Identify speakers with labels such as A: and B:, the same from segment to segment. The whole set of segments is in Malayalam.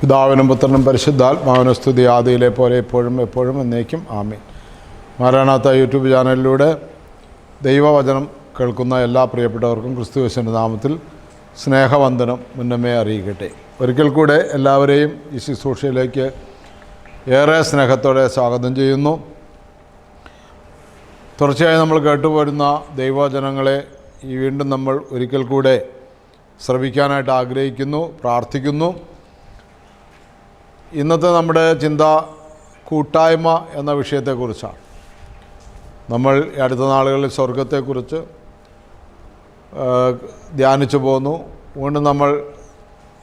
A: പിതാവിനും പുത്രനും പരിശുദ്ധാത്മാവിനും സ്തുതി ആദിയിലെ പോലെ എപ്പോഴും എപ്പോഴും എന്നേക്കും ആമീൻ. മാരാണാത്ത യൂട്യൂബ് ചാനലിലൂടെ ദൈവവചനം കേൾക്കുന്ന എല്ലാ പ്രിയപ്പെട്ടവർക്കും ക്രിസ്തുവിശന്റെ നാമത്തിൽ സ്നേഹവന്ദനം മുന്നമേ അറിയിക്കട്ടെ. ഒരിക്കൽ കൂടെ എല്ലാവരെയും ഈ ശുശ്രൂഷയിലേക്ക് ഏറെ സ്നേഹത്തോടെ സ്വാഗതം ചെയ്യുന്നു. തുടർച്ചയായി നമ്മൾ കേട്ടുപോരുന്ന ദൈവവചനങ്ങളെ ഈ വീണ്ടും നമ്മൾ ഒരിക്കൽ കൂടെ ശ്രവിക്കാനായിട്ട് ആഗ്രഹിക്കുന്നു പ്രാർത്ഥിക്കുന്നു. ഇന്നത്തെ നമ്മുടെ ചിന്ത കൂട്ടായ്മ എന്ന വിഷയത്തെക്കുറിച്ചാണ്. നമ്മൾ അടുത്ത നാളുകളിൽ സ്വർഗത്തെക്കുറിച്ച് ധ്യാനിച്ചു പോന്നു. അതുകൊണ്ട് നമ്മൾ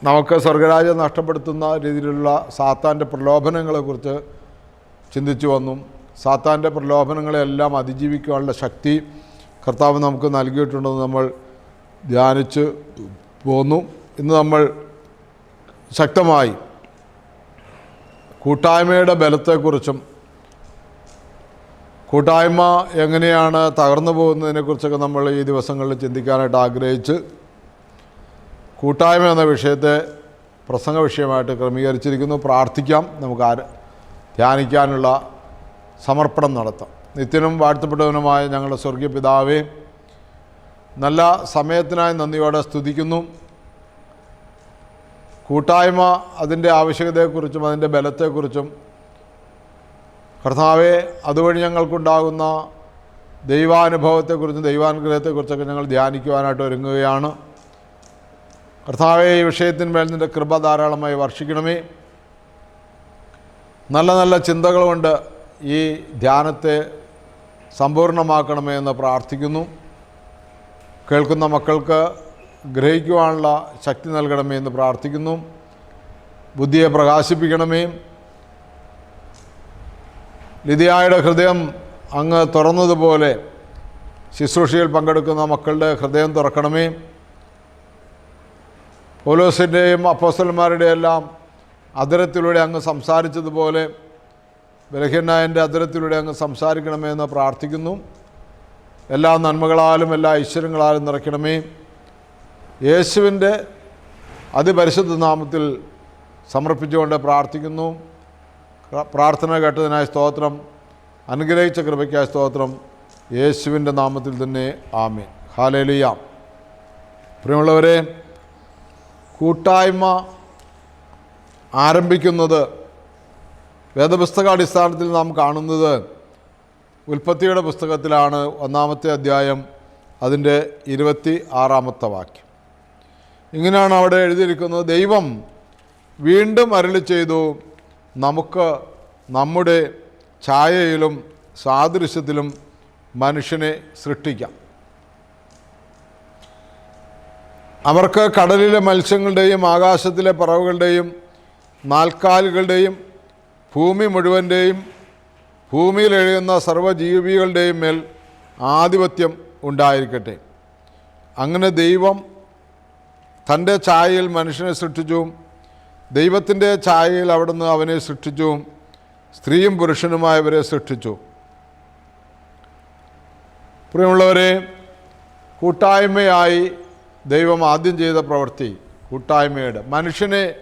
A: നമുക്ക് സ്വർഗരാജ്യം നഷ്ടപ്പെടുത്തുന്ന രീതിയിലുള്ള സാത്താന്റെ പ്രലോഭനങ്ങളെക്കുറിച്ച് ചിന്തിച്ചു വന്നു. സാത്താന്റെ പ്രലോഭനങ്ങളെല്ലാം അതിജീവിക്കാനുള്ള ശക്തി കർത്താവ് നമുക്ക് നൽകിയിട്ടുണ്ടെന്ന് നമ്മൾ ധ്യാനിച്ച് പോന്നു. ഇന്ന് നമ്മൾ ശക്തമായി കൂട്ടായ്മയുടെ ബലത്തെക്കുറിച്ചും കൂട്ടായ്മ എങ്ങനെയാണ് തകർന്നു പോകുന്നതിനെക്കുറിച്ചൊക്കെ നമ്മൾ ഈ ദിവസങ്ങളിൽ ചിന്തിക്കാനായിട്ട് ആഗ്രഹിച്ച് കൂട്ടായ്മ എന്ന വിഷയത്തെ പ്രസംഗ വിഷയമായിട്ട് ക്രമീകരിച്ചിരിക്കുന്നു. പ്രാർത്ഥിക്കാം. നമുക്ക് ആര് ധ്യാനിക്കാനുള്ള സമർപ്പണം നടത്താം. നിത്യനും വാഴ്ത്തപ്പെട്ടവനുമായ ഞങ്ങളുടെ സ്വർഗീയ പിതാവേ നല്ല സമയത്തിനായി നന്ദിയോടെ സ്തുതിക്കുന്നു. കൂട്ടായ്മ അതിന്റെ ആവശ്യകതയെക്കുറിച്ചും അതിന്റെ ബലത്തെക്കുറിച്ചും കർത്താവെ അതുവഴി ഞങ്ങൾക്കുണ്ടാകുന്ന ദൈവാനുഭവത്തെക്കുറിച്ചും ദൈവാനുഗ്രഹത്തെക്കുറിച്ചൊക്കെ ഞങ്ങൾ ധ്യാനിക്കുവാനായിട്ട് ഒരുങ്ങുകയാണ്. കർത്താവെ ഈ വിഷയത്തിന്മേൽ നിന്റെ കൃപ ധാരാളമായി വർഷിക്കണമേ. നല്ല നല്ല ചിന്തകൾ കൊണ്ട് ഈ ധ്യാനത്തെ സമ്പൂർണമാക്കണമേ എന്ന് പ്രാർത്ഥിക്കുന്നു. കേൾക്കുന്ന മക്കൾക്ക് ഗ്രഹിക്കുവാനുള്ള ശക്തി നൽകണമേ എന്ന് പ്രാർത്ഥിക്കുന്നു. ബുദ്ധിയെ പ്രകാശിപ്പിക്കണമേ. ലിതിയായുടെ ഹൃദയം അങ്ങ് തുറന്നതുപോലെ ശുശ്രൂഷയിൽ പങ്കെടുക്കുന്ന മക്കളുടെ ഹൃദയം തുറക്കണമേ. പോലോസിന്റെയും അപ്പോസ്റ്റന്മാരുടെയും എല്ലാം അതിരത്തിലൂടെ അങ്ങ് സംസാരിച്ചതുപോലെ ബലഹീനായന്റെ അതിരത്തിലൂടെ അങ്ങ് സംസാരിക്കണമേ എന്ന് പ്രാർത്ഥിക്കുന്നു. എല്ലാ നന്മകളാലും എല്ലാ ഐശ്വര്യങ്ങളാലും നിറയ്ക്കണമേ. യേശുവിന്റെ അതിപരിശുദ്ധ നാമത്തിൽ സമർപ്പിച്ചുകൊണ്ട് പ്രാർത്ഥിക്കുന്നു. പ്രാർത്ഥന കേട്ടതിനായ സ്തോത്രം. അനുഗ്രഹിച്ച കൃപയ്ക്കായ സ്തോത്രം. യേശുവിന്റെ നാമത്തിൽ തന്നെ ആമേൻ. ഹാലേലിയാം പ്രിയമുള്ളവരെ കൂട്ടായ്മ ആരംഭിക്കുന്നത് വേദപുസ്തകാടിസ്ഥാനത്തിൽ നാം കാണുന്നത് ഉൽപ്പത്തിയുടെ പുസ്തകത്തിലാണ് ഒന്നാമത്തെ അധ്യായം അതിന്റെ ഇരുപത്തി ആറാമത്തെ വാക്യം. ഇങ്ങനെയാണ് അവിടെ എഴുതിയിരിക്കുന്നത് ദൈവം വീണ്ടും അരളി ചെയ്തു. നമുക്ക് നമ്മുടെ ഛായയിലും സാദൃശ്യത്തിലും മനുഷ്യനെ സൃഷ്ടിക്കാം. അവർക്ക് കടലിലെ മത്സ്യങ്ങളുടെയും ആകാശത്തിലെ പറവുകളുടെയും നാൽക്കാലുകളുടെയും ഭൂമി മുഴുവന്റെയും ഭൂമിയിൽ എഴുതുന്ന സർവജീവികളുടെയും മേൽ ആധിപത്യം ഉണ്ടായിരിക്കട്ടെ. അങ്ങനെ ദൈവം തന്റെ ഛായയിൽ മനുഷ്യനെ സൃഷ്ടിച്ചു. ദൈവത്തിന്റെ ഛായയിൽ അവിടുന്ന് അവനെ സൃഷ്ടിച്ചു. സ്ത്രീയും പുരുഷനുമായവരെ സൃഷ്ടിച്ചു. പ്രിയമുള്ളവരെ കൂട്ടായ്മയായി ദൈവം ആദ്യം ചെയ്ത പ്രവൃത്തി കൂട്ടായ്മയുടെ മനുഷ്യനെ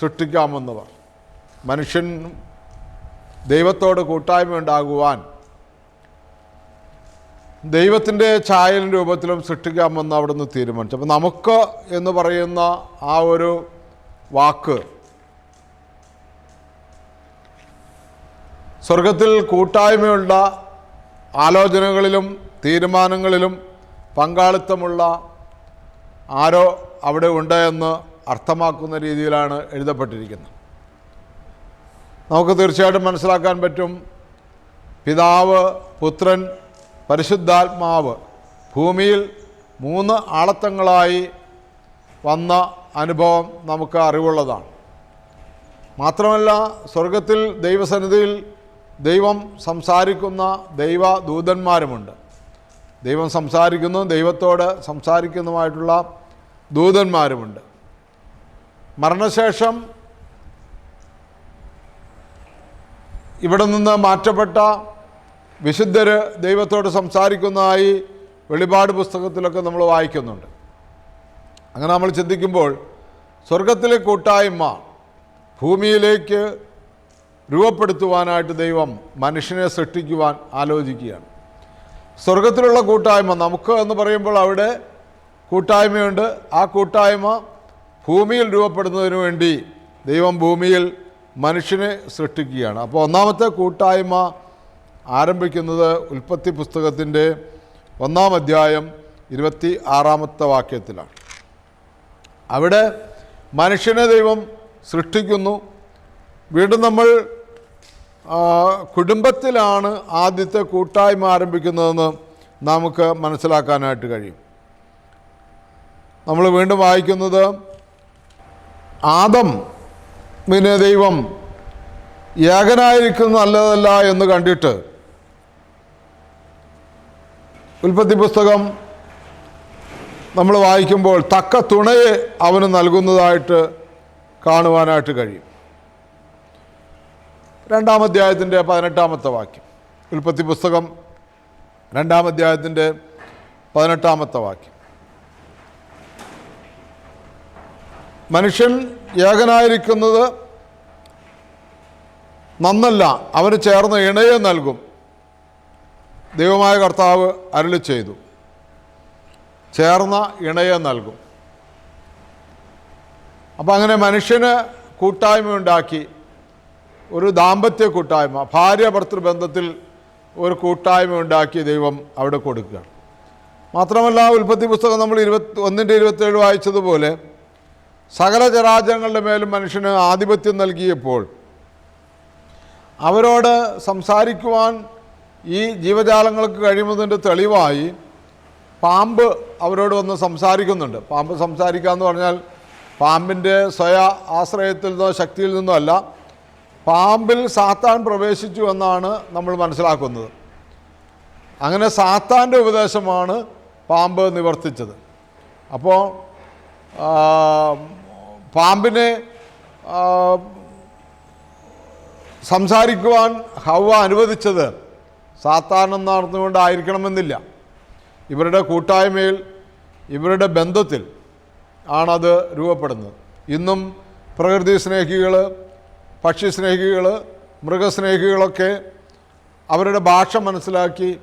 A: സൃഷ്ടിക്കാമെന്നവർ. മനുഷ്യൻ ദൈവത്തോട് കൂട്ടായ്മ ഉണ്ടാകുവാൻ ദൈവത്തിന്റെ ഛായൻ രൂപത്തിലും സൃഷ്ടിക്കാമെന്ന് അവിടുന്ന് തീരുമാനിച്ചു. അപ്പോൾ നമുക്ക് എന്ന് പറയുന്ന ആ ഒരു വാക്ക് സ്വർഗത്തിൽ കൂട്ടായ്മയുള്ള ആലോചനകളിലും തീരുമാനങ്ങളിലും പങ്കാളിത്തമുള്ള ആരോ അവിടെ ഉണ്ട് എന്ന് അർത്ഥമാക്കുന്ന രീതിയിലാണ് എഴുതപ്പെട്ടിരിക്കുന്നത്. നമുക്ക് തീർച്ചയായിട്ടും മനസ്സിലാക്കാൻ പറ്റും. പിതാവ് പുത്രൻ പരിശുദ്ധാത്മാവ് ഭൂമിയിൽ മൂന്ന് ആളത്തങ്ങളായി വന്ന അനുഭവം നമുക്ക് അറിവുള്ളതാണ്. മാത്രമല്ല സ്വർഗത്തിൽ ദൈവസന്നിധിയിൽ ദൈവം സംസാരിക്കുന്ന ദൈവദൂതന്മാരുമുണ്ട്. ദൈവം സംസാരിക്കുന്നു ദൈവത്തോട് സംസാരിക്കുന്നതുമായിട്ടുള്ള ദൂതന്മാരുമുണ്ട്. മരണശേഷം ഇവിടെ നിന്ന് മാറ്റപ്പെട്ട വിശുദ്ധർ ദൈവത്തോട് സംസാരിക്കുന്നതായി വെളിപാട് പുസ്തകത്തിലൊക്കെ നമ്മൾ വായിക്കുന്നുണ്ട്. അങ്ങനെ നമ്മൾ ചിന്തിക്കുമ്പോൾ സ്വർഗത്തിലെ കൂട്ടായ്മ ഭൂമിയിലേക്ക് രൂപപ്പെടുത്തുവാനായിട്ട് ദൈവം മനുഷ്യനെ സൃഷ്ടിക്കുവാൻ ആലോചിക്കുകയാണ്. സ്വർഗത്തിലുള്ള കൂട്ടായ്മ നമുക്ക് എന്ന് പറയുമ്പോൾ അവിടെ കൂട്ടായ്മയുണ്ട്. ആ കൂട്ടായ്മ ഭൂമിയിൽ രൂപപ്പെടുന്നതിന് വേണ്ടി ദൈവം ഭൂമിയിൽ മനുഷ്യനെ സൃഷ്ടിക്കുകയാണ്. അപ്പോൾ ഒന്നാമത്തെ കൂട്ടായ്മ ആരംഭിക്കുന്നത് ഉൽപ്പത്തി പുസ്തകത്തിന്റെ ഒന്നാം അധ്യായം ഇരുപത്തി ആറാമത്തെ വാക്യത്തിലാണ്. അവിടെ മനുഷ്യനെ ദൈവം സൃഷ്ടിക്കുന്നു. വീണ്ടും നമ്മൾ കുടുംബത്തിലാണ് ആദ്യത്തെ കൂട്ടായ്മ ആരംഭിക്കുന്നതെന്ന് നമുക്ക് മനസ്സിലാക്കാനായിട്ട് കഴിയും. നമ്മൾ വീണ്ടും വായിക്കുന്നത് ആദം പിന്നെ ദൈവം ഏകനായിരിക്കുന്ന നല്ലതല്ല എന്ന് കണ്ടിട്ട് ഉൽപ്പത്തി പുസ്തകം നമ്മൾ വായിക്കുമ്പോൾ തക്ക തുണയെ അവന് നൽകുന്നതായിട്ട് കാണുവാനായിട്ട് കഴിയും. രണ്ടാം അധ്യായത്തിന്റെ പതിനെട്ടാമത്തെ വാക്യം. ഉൽപ്പത്തി പുസ്തകം രണ്ടാം അധ്യായത്തിന്റെ പതിനെട്ടാമത്തെ വാക്യം. മനുഷ്യൻ ഏകനായിരിക്കുന്നത് നന്നല്ല അവന് ചേർന്ന് ഇണയെ നൽകും. ദൈവമായ കർത്താവ് അരുളി ചെയ്തു. ചേർന്ന ഇണയെ നൽകും. അപ്പം അങ്ങനെ മനുഷ്യന് കൂട്ടായ്മ ഉണ്ടാക്കി ഒരു ദാമ്പത്യ കൂട്ടായ്മ ഭാര്യ ഭർത്തൃബന്ധത്തിൽ ഒരു കൂട്ടായ്മ ഉണ്ടാക്കി ദൈവം അവിടെ കൊടുക്കുക മാത്രമല്ല ഉൽപ്പത്തി പുസ്തകം നമ്മൾ ഇരുപത്തി ഒന്നിന്റെ ഇരുപത്തേഴ് വായിച്ചതുപോലെ സകല ചരാചരങ്ങളുടെ മേലും മനുഷ്യന് ആധിപത്യം നൽകിയപ്പോൾ അവരോട് സംസാരിക്കുവാൻ ഈ ജീവജാലങ്ങൾക്ക് കഴിയുന്നതിന്റെ തെളിവായി പാമ്പ് അവരോട് വന്ന് സംസാരിക്കുന്നുണ്ട്. പാമ്പ് സംസാരിക്കുക എന്ന് പറഞ്ഞാൽ പാമ്പിന്റെ സ്വയ ആശ്രയത്തിൽ നിന്നോ ശക്തിയിൽ നിന്നോ അല്ല പാമ്പിൽ സാത്താൻ പ്രവേശിച്ചു എന്നാണ് നമ്മൾ മനസ്സിലാക്കുന്നത്. അങ്ങനെ സാത്താന്റെ ഉപദേശമാണ് പാമ്പ് നിവർത്തിച്ചത്. അപ്പോൾ പാമ്പിനെ സംസാരിക്കുവാൻ ഹവ അനുവദിച്ചത് സാത്താൻ നടന്നുകൊണ്ടായിരിക്കണമെന്നില്ല. ഇവരുടെ കൂട്ടായ്മയിൽ ഇവരുടെ ബന്ധത്തിൽ ആണത് രൂപപ്പെടുന്നത്. ഇന്നും പ്രകൃതി സ്നേഹികൾ പക്ഷി സ്നേഹികൾ മൃഗസ്നേഹികളൊക്കെ അവരുടെ ഭാഷ മനസ്സിലാക്കി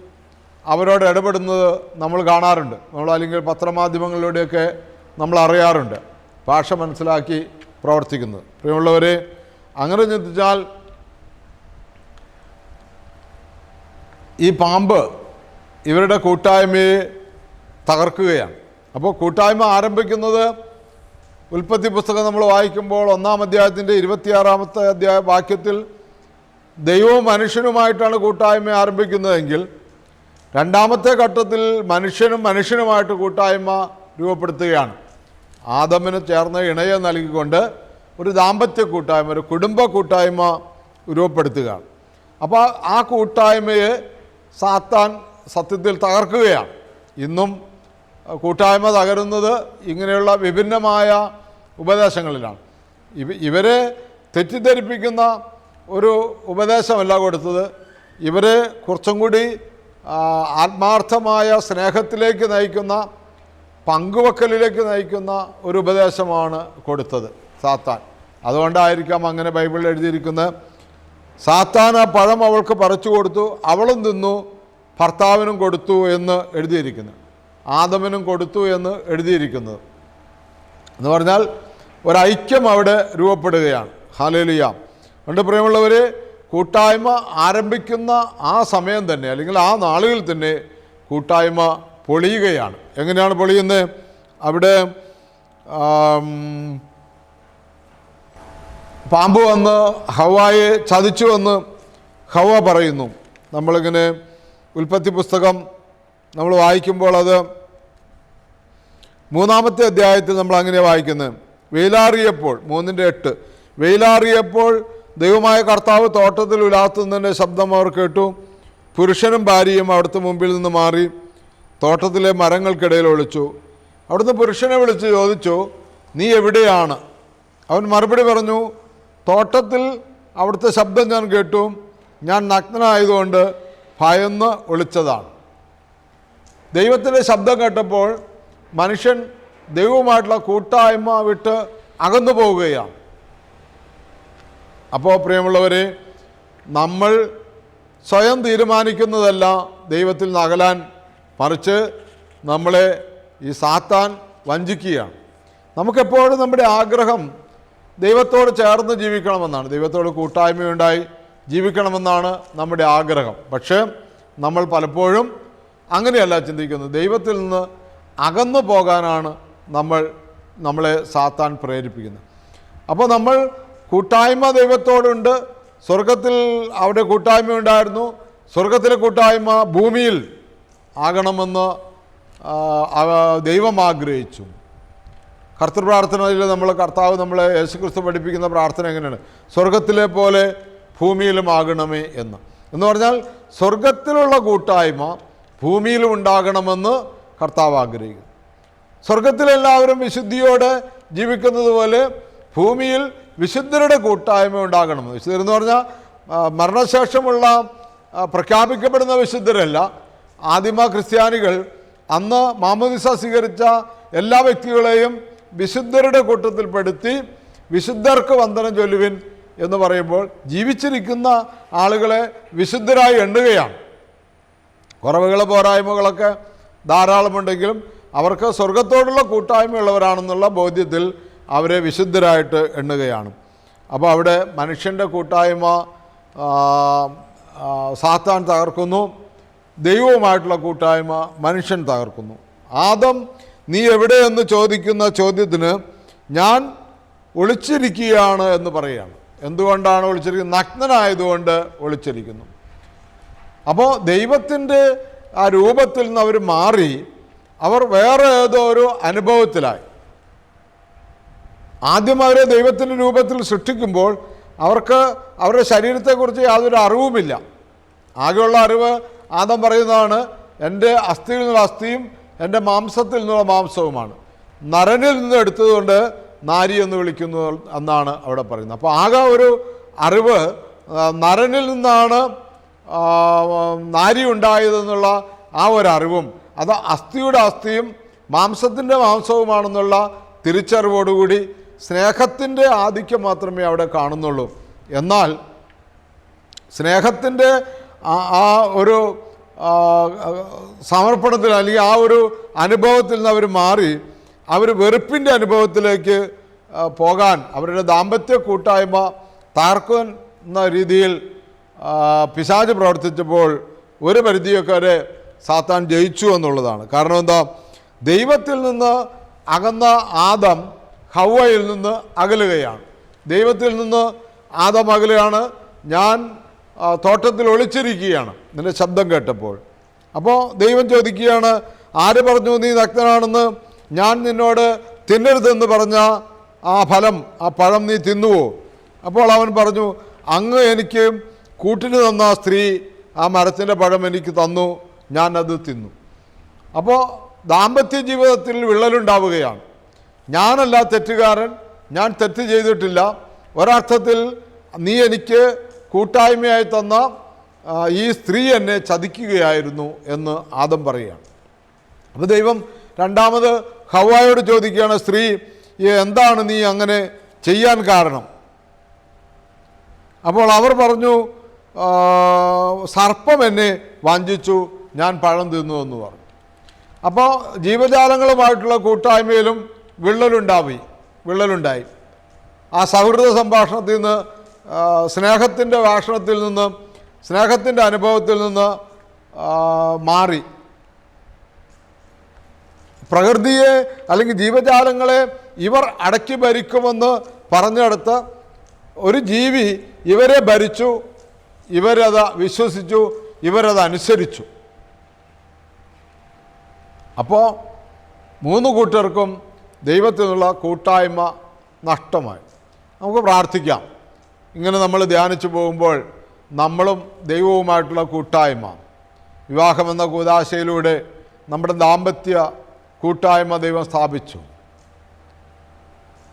A: അവരോട് ഇടപെടുന്നത് നമ്മൾ കാണാറുണ്ട്. നമ്മൾ അല്ലെങ്കിൽ പത്രമാധ്യമങ്ങളിലൂടെയൊക്കെ നമ്മൾ അറിയാറുണ്ട്. ഭാഷ മനസ്സിലാക്കി പ്രവർത്തിക്കുന്നത്. പ്രിയമുള്ളവരെ അങ്ങനെ ചിന്തിച്ചാൽ ഈ പാമ്പ് ഇവരുടെ കൂട്ടായ്മയെ തകർക്കുകയാണ്. അപ്പോൾ കൂട്ടായ്മ ആരംഭിക്കുന്നത് ഉൽപ്പത്തി പുസ്തകം നമ്മൾ വായിക്കുമ്പോൾ ഒന്നാം അധ്യായത്തിന്റെ ഇരുപത്തിയാറാമത്തെ അധ്യായ വാക്യത്തിൽ ദൈവവും മനുഷ്യനുമായിട്ടാണ് കൂട്ടായ്മ ആരംഭിക്കുന്നതെങ്കിൽ രണ്ടാമത്തെ ഘട്ടത്തിൽ മനുഷ്യനും മനുഷ്യനുമായിട്ട് കൂട്ടായ്മ രൂപപ്പെടുത്തുകയാണ്. ആദമിന് ചേർന്ന ഇണയെ നൽകിക്കൊണ്ട് ഒരു ദാമ്പത്യ കൂട്ടായ്മ ഒരു കുടുംബ കൂട്ടായ്മ രൂപപ്പെടുത്തുകയാണ്. അപ്പോൾ ആ കൂട്ടായ്മയെ സാത്താൻ സത്യത്തിൽ തകർക്കുകയാണ്. ഇന്നും കൂട്ടായ്മ തകരുന്നത് ഇങ്ങനെയുള്ള വിഭിന്നമായ ഉപദേശങ്ങളിലാണ്. ഇവ ഇവരെ തെറ്റിദ്ധരിപ്പിക്കുന്ന ഒരു ഉപദേശമല്ല കൊടുത്തത്. ഇവരെ കുറച്ചും കൂടി ആത്മാർത്ഥമായ സ്നേഹത്തിലേക്ക് നയിക്കുന്ന പങ്കുവെക്കലിലേക്ക് നയിക്കുന്ന ഒരു ഉപദേശമാണ് കൊടുത്തത് സാത്താൻ. അതുകൊണ്ടായിരിക്കാം അങ്ങനെ ബൈബിളിൽ എഴുതിയിരിക്കുന്നത് സാത്താൻ ആ പഴം അവൾക്ക് പറിച്ചു കൊടുത്തു അവളും തിന്നു ഭർത്താവിനും കൊടുത്തു എന്ന് എഴുതിയിരിക്കുന്നു. ആദമനും കൊടുത്തു എന്ന് എഴുതിയിരിക്കുന്നത്. എന്ന് പറഞ്ഞാൽ ഒരൈക്യം അവിടെ രൂപപ്പെടുകയാണ്. ഹാലേലിയ അതുകൊണ്ട് പ്രിയമുള്ളവർ കൂട്ടായ്മ ആരംഭിക്കുന്ന ആ സമയം തന്നെ അല്ലെങ്കിൽ ആ നാളുകളിൽ തന്നെ കൂട്ടായ്മ പൊളിയുകയാണ്. എങ്ങനെയാണ് പൊളിയുന്നത്? അവിടെ പാമ്പ് വന്ന് ഹവായെ ചതിച്ചു വന്ന് ഹവ പറയുന്നു. നമ്മളിങ്ങനെ ഉൽപ്പത്തി പുസ്തകം നമ്മൾ വായിക്കുമ്പോൾ അത് മൂന്നാമത്തെ അധ്യായത്തിൽ നമ്മൾ അങ്ങനെ വായിക്കുന്നത് വെയിലാറിയപ്പോൾ മൂന്നിന്റെ എട്ട്. വെയിലാറിയപ്പോൾ ദൈവമായ കർത്താവ് തോട്ടത്തിൽ ഉലാത്തുന്നതിന്റെ ശബ്ദം അവർ കേട്ടു. പുരുഷനും ഭാര്യയും അവിടുത്തെ മുമ്പിൽ നിന്ന് മാറി തോട്ടത്തിലെ മരങ്ങൾക്കിടയിൽ ഒളിച്ചു. അവിടുന്ന് പുരുഷനെ വിളിച്ച് ചോദിച്ചു നീ എവിടെയാണ്? അവൻ മറുപടി പറഞ്ഞു തോട്ടത്തിൽ അവിടുത്തെ ശബ്ദം ഞാൻ കേട്ടു. ഞാൻ നഗ്നനായതുകൊണ്ട് ഭയന്ന് ഒളിച്ചതാണ്. ദൈവത്തിന്റെ ശബ്ദം കേട്ടപ്പോൾ മനുഷ്യൻ ദൈവവുമായിട്ടുള്ള കൂട്ടായ്മ വിട്ട് അകന്നു പോവുകയാണ്. അപ്പോൾ പ്രിയമുള്ളവരെ നമ്മൾ സ്വയം തീരുമാനിക്കുന്നതല്ല ദൈവത്തിൽ നിന്ന് അകലാൻ മറിച്ച് നമ്മളെ ഈ സാത്താൻ വഞ്ചിക്കുകയാണ്. നമുക്കെപ്പോഴും നമ്മുടെ ആഗ്രഹം ദൈവത്തോട് ചേർന്ന് ജീവിക്കണമെന്നാണ്. ദൈവത്തോട് കൂട്ടായ്മയുണ്ടായി. ജീവിക്കണമെന്നാണ് നമ്മുടെ ആഗ്രഹം. പക്ഷേ നമ്മൾ പലപ്പോഴും അങ്ങനെയല്ല ചിന്തിക്കുന്നത്. ദൈവത്തിൽ നിന്ന് അകന്നു പോകാനാണ് നമ്മൾ നമ്മളെ സാത്താൻ പ്രേരിപ്പിക്കുന്നത്. അപ്പോൾ നമ്മൾ കൂട്ടായ്മ ദൈവത്തോടുണ്ട്. സ്വർഗത്തിൽ അവിടെ കൂട്ടായ്മ ഉണ്ടായിരുന്നു. സ്വർഗത്തിലെ കൂട്ടായ്മ ഭൂമിയിൽ ആകണമെന്ന് ദൈവം ആഗ്രഹിച്ചു. കർത്തൃ പ്രാർത്ഥനയിൽ നമ്മൾ കർത്താവ് നമ്മളെ യേശുക്രിസ്തു പഠിപ്പിക്കുന്ന പ്രാർത്ഥന എങ്ങനെയാണ്? സ്വർഗത്തിലെ പോലെ ഭൂമിയിലും ആകണമേ എന്ന്. എന്ന് പറഞ്ഞാൽ സ്വർഗത്തിലുള്ള കൂട്ടായ്മ ഭൂമിയിലും ഉണ്ടാകണമെന്ന് കർത്താവ് ആഗ്രഹിക്കുന്നു. സ്വർഗത്തിലെല്ലാവരും വിശുദ്ധിയോടെ ജീവിക്കുന്നത് പോലെ ഭൂമിയിൽ വിശുദ്ധരുടെ കൂട്ടായ്മ ഉണ്ടാകണം. വിശുദ്ധർ എന്ന് പറഞ്ഞാൽ മരണശേഷമുള്ള പ്രഖ്യാപിക്കപ്പെടുന്ന വിശുദ്ധരല്ല. ആദിമ ക്രിസ്ത്യാനികൾ അന്ന് മാമോദിസ സ്വീകരിച്ച എല്ലാ വ്യക്തികളെയും വിശുദ്ധരുടെ കൂട്ടത്തിൽപ്പെടുത്തി വിശുദ്ധർക്ക് വന്ദനം ചൊല്ലുവിൻ എന്ന് പറയുമ്പോൾ ജീവിച്ചിരിക്കുന്ന ആളുകളെ വിശുദ്ധരായി എണ്ണുകയാണ്. കുറവുകൾ പോരായ്മകളൊക്കെ ധാരാളമുണ്ടെങ്കിലും അവർക്ക് സ്വർഗത്തോടുള്ള കൂട്ടായ്മയുള്ളവരാണെന്നുള്ള ബോധ്യത്തിൽ അവരെ വിശുദ്ധരായിട്ട് എണ്ണുകയാണ്. അപ്പോൾ അവിടെ മനുഷ്യന്റെ കൂട്ടായ്മ സാത്താൻ തകർക്കുന്നു ദൈവവുമായിട്ടുള്ള കൂട്ടായ്മ മനുഷ്യൻ തകർക്കുന്നു. ആദം നീ എവിടെയെന്ന് ചോദിക്കുന്ന ചോദ്യത്തിന് ഞാൻ ഒളിച്ചിരിക്കുകയാണ് എന്ന് പറയുകയാണ്. എന്തുകൊണ്ടാണ് ഒളിച്ചിരിക്കുന്നത് നഗ്നനായതുകൊണ്ട് ഒളിച്ചിരിക്കുന്നു. അപ്പോൾ ദൈവത്തിന്റെ ആ രൂപത്തിൽ നിന്ന് അവർ മാറി അവർ വേറെ ഏതോ ഒരു അനുഭവത്തിലായി. ആദ്യം അവരെ ദൈവത്തിന്റെ രൂപത്തിൽ സൃഷ്ടിക്കുമ്പോൾ അവർക്ക് അവരുടെ ശരീരത്തെക്കുറിച്ച് യാതൊരു അറിവുമില്ല. ആകെയുള്ള അറിവ് ആദം പറയുന്നതാണ് എന്റെ അസ്ഥിയിൽ നിന്നുള്ള അസ്ഥിയും എന്റെ മാംസത്തിൽ നിന്നുള്ള മാംസവുമാണ്. നരനിൽ നിന്ന് എടുത്തതുകൊണ്ട് നാരി എന്ന് വിളിക്കുന്നു എന്നാണ് അവിടെ പറയുന്നത്. അപ്പോൾ ആകെ ഒരു അറിവ് നരനിൽ നിന്നാണ് നാരി ഉണ്ടായതെന്നുള്ള ആ ഒരു അറിവും അത് അസ്ഥിയുടെ അസ്ഥിയും മാംസത്തിന്റെ മാംസവുമാണെന്നുള്ള തിരിച്ചറിവോടുകൂടി സ്നേഹത്തിന്റെ ആധിക്യം മാത്രമേ അവിടെ കാണുന്നുള്ളൂ. എന്നാൽ സ്നേഹത്തിന്റെ ആ ഒരു സമർപ്പണത്തിൽ അല്ലെങ്കിൽ ആ ഒരു അനുഭവത്തിൽ നിന്ന് അവർ മാറി അവർ വെറുപ്പിന്റെ അനുഭവത്തിലേക്ക് പോകാൻ അവരുടെ ദാമ്പത്യ കൂട്ടായ്മ താർക്കുന്ന രീതിയിൽ പിശാജ് പ്രവർത്തിച്ചപ്പോൾ ഒരു പരിധിയൊക്കെ വരെ സാത്താൻ ജയിച്ചു എന്നുള്ളതാണ്. കാരണം എന്താ? ദൈവത്തിൽ നിന്ന് അകന്ന ആദം ഹവയിൽ നിന്ന് അകലുകയാണ്. ദൈവത്തിൽ നിന്ന് ആദം അകലുകയാണ് ഞാൻ തോട്ടത്തിൽ ഒളിച്ചിരിക്കുകയാണ് നിന്റെ ശബ്ദം കേട്ടപ്പോൾ. അപ്പോൾ ദൈവം ചോദിക്കുകയാണ് ആര് പറഞ്ഞു നീ നഗ്നനാണെന്ന്? ഞാൻ നിന്നോട് തിന്നരുതെന്ന് പറഞ്ഞ ആ ഫലം ആ പഴം നീ തിന്നുവോ? അപ്പോൾ അവൻ പറഞ്ഞു അങ്ങ് എനിക്ക് കൂട്ടിന് തന്ന സ്ത്രീ ആ മരത്തിന്റെ പഴം എനിക്ക് തന്നു ഞാൻ അത് തിന്നു. അപ്പോൾ ദാമ്പത്യ ജീവിതത്തിൽ വിള്ളലുണ്ടാവുകയാണ്. ഞാനല്ല തെറ്റുകാരൻ ഞാൻ തെറ്റ് ചെയ്തിട്ടില്ല. ഒരർത്ഥത്തിൽ നീ എനിക്ക് കൂട്ടായ്മയായി തന്ന ഈ സ്ത്രീ എന്നെ ചതിക്കുകയായിരുന്നു എന്ന് ആദം പറയുകയാണ്. അപ്പോൾ ദൈവം രണ്ടാമത് ഹവായോട് ചോദിക്കുകയാണ് സ്ത്രീ എന്താണ് നീ അങ്ങനെ ചെയ്യാൻ കാരണം? അപ്പോൾ അവർ പറഞ്ഞു സർപ്പം എന്നെ വഞ്ചിച്ചു ഞാൻ പഴം തിന്നു എന്ന് പറഞ്ഞു. അപ്പോൾ ജീവജാലങ്ങളുമായിട്ടുള്ള കൂട്ടായ്മയിലും വിള്ളലുണ്ടായി വിള്ളലുണ്ടായി. ആ സൗഹൃദ സംഭാഷണത്തിൽ നിന്ന് സ്നേഹത്തിന്റെ ഭാഷണത്തിൽ നിന്ന് സ്നേഹത്തിന്റെ അനുഭവത്തിൽ നിന്ന് മാറി. പ്രകൃതിയെ അല്ലെങ്കിൽ ജീവജാലങ്ങളെ ഇവർ അടക്കി ഭരിക്കുമെന്ന് പറഞ്ഞെടുത്ത് ഒരു ജീവി ഇവരെ ഭരിച്ചു ഇവരത് വിശ്വസിച്ചു ഇവരത് അനുസരിച്ചു. അപ്പോൾ മൂന്ന് കൂട്ടർക്കും ദൈവത്തിൽ നിന്നുള്ള കൂട്ടായ്മ നഷ്ടമായി. നമുക്ക് പ്രാർത്ഥിക്കാം. ഇങ്ങനെ നമ്മൾ ധ്യാനിച്ചു പോകുമ്പോൾ നമ്മളും ദൈവവുമായിട്ടുള്ള കൂട്ടായ്മ. വിവാഹമെന്ന കൂതാശയിലൂടെ നമ്മുടെ ദാമ്പത്യ കൂട്ടായ്മ ദൈവം സ്ഥാപിച്ചു.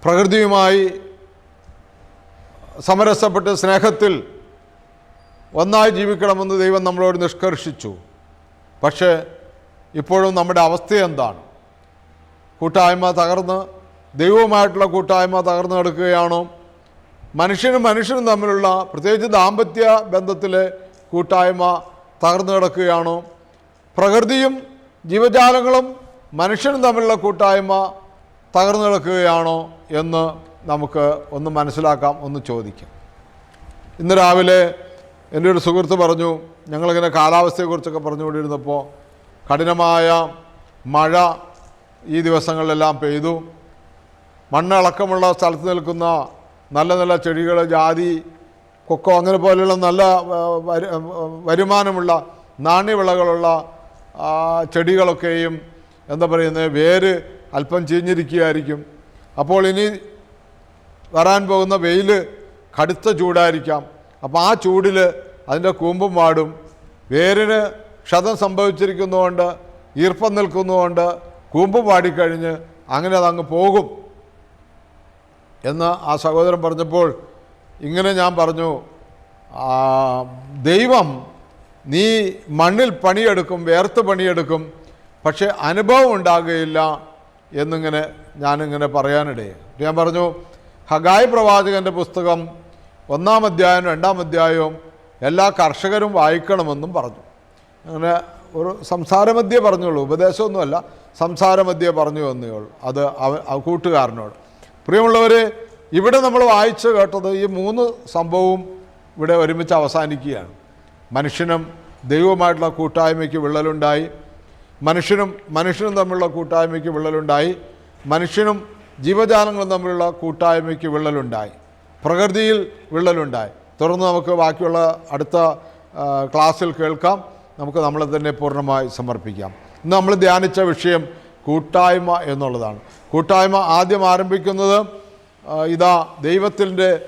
A: പ്രകൃതിയുമായി സമരസപ്പെട്ട് സ്നേഹത്തിൽ ഒന്നായി ജീവിക്കണമെന്ന് ദൈവം നമ്മളോട് നിഷ്കർഷിച്ചു. പക്ഷേ ഇപ്പോഴും നമ്മുടെ അവസ്ഥ എന്താണ്? കൂട്ടായ്മ തകർന്ന് ദൈവവുമായിട്ടുള്ള കൂട്ടായ്മ തകർന്നു കിടക്കുകയാണോ? മനുഷ്യനും മനുഷ്യനും തമ്മിലുള്ള പ്രത്യേകിച്ച് ദാമ്പത്യ ബന്ധത്തിലെ കൂട്ടായ്മ തകർന്നു കിടക്കുകയാണോ? പ്രകൃതിയും ജീവജാലങ്ങളും മനുഷ്യനും തമ്മിലുള്ള കൂട്ടായ്മ തകർന്നു കിടക്കുകയാണോ എന്ന് നമുക്ക് ഒന്ന് മനസ്സിലാക്കാം ഒന്ന് ചോദിക്കാം. ഇന്ന് രാവിലെ എന്റെ ഒരു സുഹൃത്ത് പറഞ്ഞു ഞങ്ങളിങ്ങനെ കാലാവസ്ഥയെക്കുറിച്ചൊക്കെ പറഞ്ഞുകൊണ്ടിരുന്നപ്പോൾ കഠിനമായ മഴ ഈ ദിവസങ്ങളിലെല്ലാം പെയ്തു. മണ്ണളക്കമുള്ള സ്ഥലത്ത് നിൽക്കുന്ന നല്ല നല്ല ചെടികൾ ജാതി കൊക്കോ അങ്ങനെ പോലെയുള്ള നല്ല വരുമാനമുള്ള നാണ്യവിളകളുള്ള ചെടികളൊക്കെയും എന്താ പറയുന്നത് വേര് അല്പം ചീഞ്ഞിരിക്കുകയായിരിക്കും. അപ്പോൾ ഇനി വരാൻ പോകുന്ന വെയിൽ കടുത്ത ചൂടായിരിക്കാം. അപ്പോൾ ആ ചൂടിൽ അതിന്റെ കൂമ്പും വാടും. വേരിന് ക്ഷതം സംഭവിച്ചിരിക്കുന്നതുകൊണ്ട് ഈർപ്പം നിൽക്കുന്നതുകൊണ്ട് കൂമ്പും വാടിക്കഴിഞ്ഞ് അങ്ങനെ അതങ്ങ് പോകും എന്ന് ആ സഹോദരൻ പറഞ്ഞപ്പോൾ ഇങ്ങനെ ഞാൻ പറഞ്ഞു ദൈവം നീ മണ്ണിൽ പണിയെടുക്കും വേർത്ത് പണിയെടുക്കും പക്ഷേ അനുഭവം ഉണ്ടാകുകയില്ല എന്നിങ്ങനെ ഞാനിങ്ങനെ പറയാനിടയെ. ഞാൻ പറഞ്ഞു ഹഗായ് പ്രവാചകന്റെ പുസ്തകം ഒന്നാം അധ്യായവും രണ്ടാം അധ്യായവും എല്ലാ കർഷകരും വായിക്കണമെന്നും പറഞ്ഞു. അങ്ങനെ ഒരു സംസാരമധ്യേ പറഞ്ഞുള്ളൂ. ഉപദേശമൊന്നുമല്ല സംസാരമധ്യേ പറഞ്ഞു എന്നേ ഉള്ളൂ. അത് അവ കൂട്ടുകാരനോട്. പ്രിയമുള്ളവർ ഇവിടെ നമ്മൾ വായിച്ച് കേട്ടത് ഈ മൂന്ന് സംഭവവും ഇവിടെ ഒരുമിച്ച് അവസാനിക്കുകയാണ്. മനുഷ്യനും ദൈവവുമായിട്ടുള്ള കൂട്ടായ്മയ്ക്ക് വിള്ളലുണ്ടായി. മനുഷ്യനും മനുഷ്യനും തമ്മിലുള്ള കൂട്ടായ്മയ്ക്ക് വിള്ളലുണ്ടായി. മനുഷ്യനും ജീവജാലങ്ങളും തമ്മിലുള്ള കൂട്ടായ്മയ്ക്ക് വിള്ളലുണ്ടായി. പ്രകൃതിയിൽ വിള്ളലുണ്ടായി. തുടർന്ന് നമുക്ക് ബാക്കിയുള്ള അടുത്ത ക്ലാസ്സിൽ കേൾക്കാം. നമുക്ക് നമ്മളെ തന്നെ പൂർണമായി സമർപ്പിക്കാം. ഇന്ന് നമ്മൾ ധ്യാനിച്ച വിഷയം കൂട്ടായ്മ എന്നുള്ളതാണ്. കൂട്ടായ്മ ആദ്യം ആരംഭിക്കുന്നത് ഇതാ ദൈവത്തിന്റെ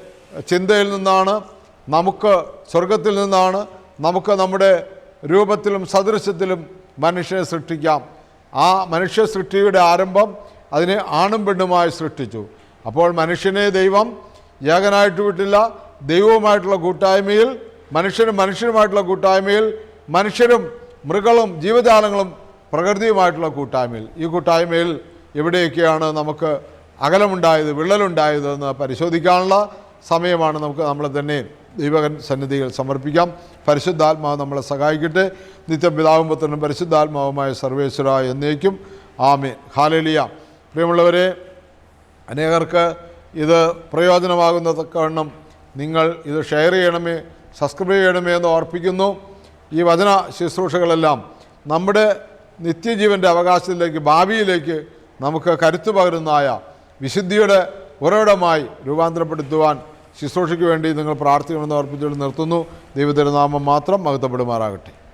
A: ചിന്തയിൽ നിന്നാണ്. നമുക്ക് സ്വർഗത്തിൽ നിന്നാണ്. നമുക്ക് നമ്മുടെ രൂപത്തിലും സദൃശ്യത്തിലും മനുഷ്യനെ സൃഷ്ടിക്കാം. ആ മനുഷ്യ സൃഷ്ടിയുടെ ആരംഭം അതിനെ ആണും പെണ്ണുമായി സൃഷ്ടിച്ചു. അപ്പോൾ മനുഷ്യനെ ദൈവം ഏകനായിട്ട് വിട്ടില്ല ദൈവവുമായിട്ടുള്ള കൂട്ടായ്മയിൽ മനുഷ്യനും മനുഷ്യരുമായിട്ടുള്ള കൂട്ടായ്മയിൽ മനുഷ്യരും മൃഗങ്ങളും ജീവജാലങ്ങളും പ്രകൃതിയുമായിട്ടുള്ള കൂട്ടായ്മയിൽ. ഈ കൂട്ടായ്മയിൽ എവിടെയൊക്കെയാണ് നമുക്ക് അകലമുണ്ടായത് വിള്ളലുണ്ടായത് എന്ന് പരിശോധിക്കാനുള്ള സമയമാണ് നമുക്ക് നമ്മളെ തന്നെ ദൈവകൻ സന്നിധിയിൽ സമർപ്പിക്കാം. പരിശുദ്ധാത്മാവ് നമ്മളെ സഹായിക്കട്ടെ. നിത്യം പിതാവും പുത്രനും പരിശുദ്ധാത്മാവുമായ സർവേശ്വര എന്നേക്കും. ആമേ ഹാലലിയ. പ്രിയമുള്ളവരെ അനേകർക്ക് ഇത് പ്രയോജനമാകുന്ന കാരണം നിങ്ങൾ ഇത് ഷെയർ ചെയ്യണമേ സബ്സ്ക്രൈബ് ചെയ്യണമേ എന്ന് ഓർപ്പിക്കുന്നു. ഈ വചന ശുശ്രൂഷകളെല്ലാം നമ്മുടെ നിത്യജീവന്റെ അവകാശത്തിലേക്ക് ഭാവിയിലേക്ക് നമുക്ക് കരുത്തു പകരുന്നതായ വിശുദ്ധിയുടെ ഉറവിടമായി രൂപാന്തരപ്പെടുത്തുവാൻ ശുശ്രൂഷയ്ക്ക് വേണ്ടി നിങ്ങൾ പ്രാർത്ഥിക്കണമെന്ന് ഓർപ്പിച്ചുകൊണ്ട് നിർത്തുന്നു. ദൈവത്തിന്റെ മാത്രം മഹത്വപ്പെടുമാറാകട്ടെ.